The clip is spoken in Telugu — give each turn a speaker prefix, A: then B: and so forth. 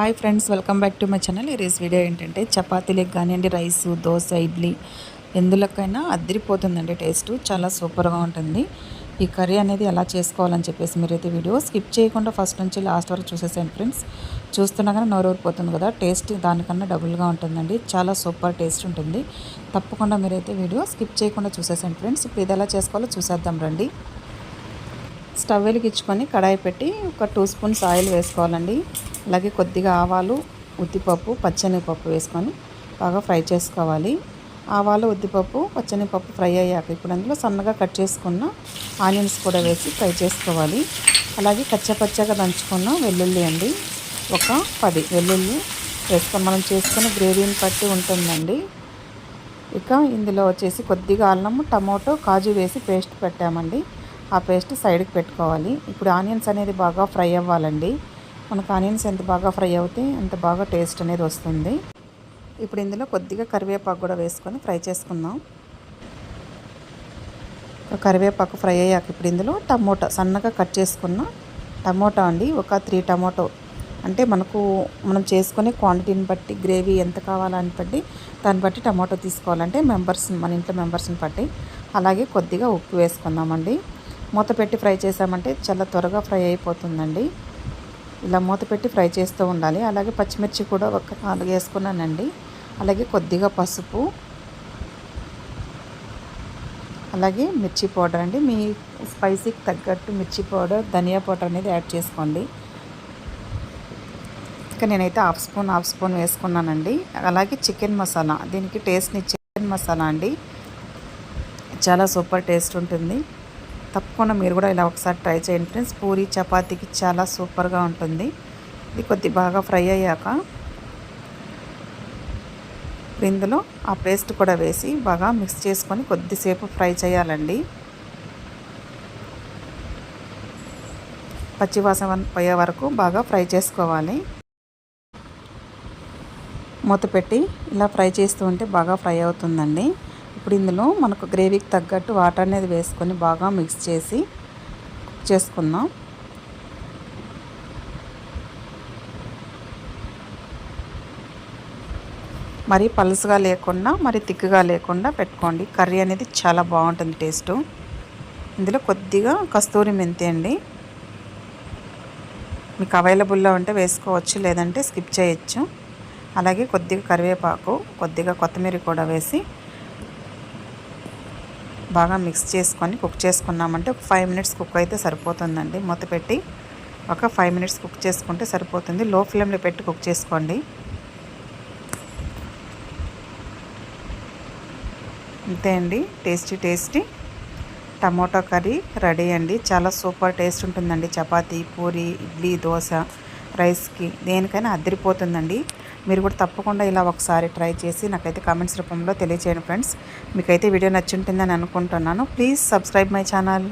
A: Hi friends welcome back to my channel. ఈరోజు వీడియో ఏంటంటే చపాతీలకు కానివ్వండి రైస్ దోశ ఇడ్లీ ఎందులోకైనా అద్దరిపోతుందండి టేస్ట్. చాలా సూపర్గా ఉంటుంది. ఈ కర్రీ అనేది ఎలా చేసుకోవాలని చెప్పేసి మీరైతే వీడియో స్కిప్ చేయకుండా ఫస్ట్ నుంచి లాస్ట్ వరకు చూసేసాను ఫ్రెండ్స్. చూస్తుండగానే నోరూరిపోతుంది కదా టేస్ట్ దానికన్నా డబుల్గా ఉంటుందండి. చాలా సూపర్ టేస్ట్ ఉంటుంది. తప్పకుండా మీరైతే వీడియో స్కిప్ చేయకుండా చూసేసాను ఫ్రెండ్స్. ఇప్పుడు ఇది ఎలా చేసుకోవాలో చూసేద్దాం రండి. స్టవ్ వెలిగించుకొని కడాయి పెట్టి ఒక టూ స్పూన్స్ ఆయిల్ వేసుకోవాలండి. అలాగే కొద్దిగా ఆవాలు ఉద్దిపప్పు పచ్చనిపప్పు వేసుకొని బాగా ఫ్రై చేసుకోవాలి. ఆవాలు ఉద్దిపప్పు పచ్చనిపప్పు ఫ్రై అయ్యాక ఇప్పుడు అందులో సన్నగా కట్ చేసుకున్న ఆనియన్స్ కూడా వేసి ఫ్రై చేసుకోవాలి. అలాగే కచ్చపచ్చగా దంచుకున్న వెల్లుల్లి అండి. ఒక పది వెల్లుల్లి వేసుకొని మనం చేసుకున్న గ్రేవీని బట్టి ఉంటుందండి. ఇక ఇందులో వచ్చేసి కొద్దిగా అల్లం టమోటో కాజు వేసి పేస్ట్ పెట్టామండి. ఆ పేస్ట్ సైడ్కి పెట్టుకోవాలి. ఇప్పుడు ఆనియన్స్ అనేది బాగా ఫ్రై అవ్వాలండి. మనకు ఆనియన్స్ ఎంత బాగా ఫ్రై అవుతే అంత బాగా టేస్ట్ అనేది వస్తుంది. ఇప్పుడు ఇందులో కొద్దిగా కరివేపాకు కూడా వేసుకొని ఫ్రై చేసుకుందాం. కరివేపాకు ఫ్రై అయ్యాక ఇప్పుడు ఇందులో టమోటా సన్నగా కట్ చేసుకున్న టమోటా అండి. ఒక త్రీ టమోటో. అంటే మనకు మనం చేసుకునే క్వాంటిటీని బట్టి గ్రేవీ ఎంత కావాలని బట్టి దాన్ని బట్టి టమాటో తీసుకోవాలంటే మెంబర్స్ మన ఇంట్లో మెంబర్స్ని బట్టి అలాగే కొద్దిగా ఉప్పు వేసుకుందామండి. మూత పెట్టి ఫ్రై చేసామంటే చాలా త్వరగా ఫ్రై అయిపోతుందండి. ఇలా మూత పెట్టి ఫ్రై చేస్తూ ఉండాలి. అలాగే పచ్చిమిర్చి కూడా ఒక నాలుగు వేసుకున్నానండి. అలాగే కొద్దిగా పసుపు. అలాగే మిర్చి పౌడర్ అండి. మీ స్పైసీకి తగ్గట్టు మిర్చి పౌడర్ ధనియా పౌడర్ అనేది యాడ్ చేసుకోండి. ఇక నేనైతే హాఫ్ స్పూన్ హాఫ్ స్పూన్ వేసుకున్నానండి. అలాగే చికెన్ మసాలా. దీనికి టేస్ట్ని చికెన్ మసాలా అండి. చాలా సూపర్ టేస్ట్ ఉంటుంది. తప్పకుండా మీరు కూడా ఇలా ఒకసారి ట్రై చేయండి ఫ్రెండ్స్. పూరి చపాతీకి చాలా సూపర్గా ఉంటుంది. ఇది కొద్ది బాగా ఫ్రై అయ్యాక ఇందులో ఆ పేస్ట్ కూడా వేసి బాగా మిక్స్ చేసుకొని కొద్దిసేపు ఫ్రై చేయాలండి. పచ్చివాసన పోయే వరకు బాగా ఫ్రై చేసుకోవాలి. మూత పెట్టి ఇలా ఫ్రై చేస్తూ ఉంటే బాగా ఫ్రై అవుతుందండి. ఇప్పుడు ఇందులో మనకు గ్రేవీకి తగ్గట్టు వాటర్ అనేది వేసుకొని బాగా మిక్స్ చేసి కుక్ చేసుకుందాం. మరి పలుసుగా లేకుండా మరి తిక్కుగా లేకుండా పెట్టుకోండి. కర్రీ అనేది చాలా బాగుంటుంది టేస్టు. ఇందులో కొద్దిగా కస్తూరి మెంతి అండి. మీకు అవైలబుల్లో ఉంటే వేసుకోవచ్చు లేదంటే స్కిప్ చేయొచ్చు. అలాగే కొద్దిగా కరివేపాకు కొద్దిగా కొత్తిమీర కూడా వేసి బాగా మిక్స్ చేసుకొని కుక్ చేసుకున్నామంటే ఒక ఫైవ్ మినిట్స్ కుక్ అయితే సరిపోతుందండి. మూత పెట్టి ఒక ఫైవ్ మినిట్స్ కుక్ చేసుకుంటే సరిపోతుంది. లో ఫ్లేమ్లో పెట్టి కుక్ చేసుకోండి. అంతే అండి. Tasty tasty. Tomato curry ready అండి. చాలా సూపర్ టేస్ట్ ఉంటుందండి. చపాతీ పూరి ఇడ్లీ దోశ రైస్కి దేనికైనా అద్దరిపోతుందండి మీరు కూడా తప్పకుండా ఇలా ఒకసారి ట్రై చేసి నాకైతే కామెంట్స్ రూపంలో తెలియచేయండి ఫ్రెండ్స్. మీకైతే వీడియో నచ్చుంటుందని అనుకుంటున్నాను. Please subscribe my channel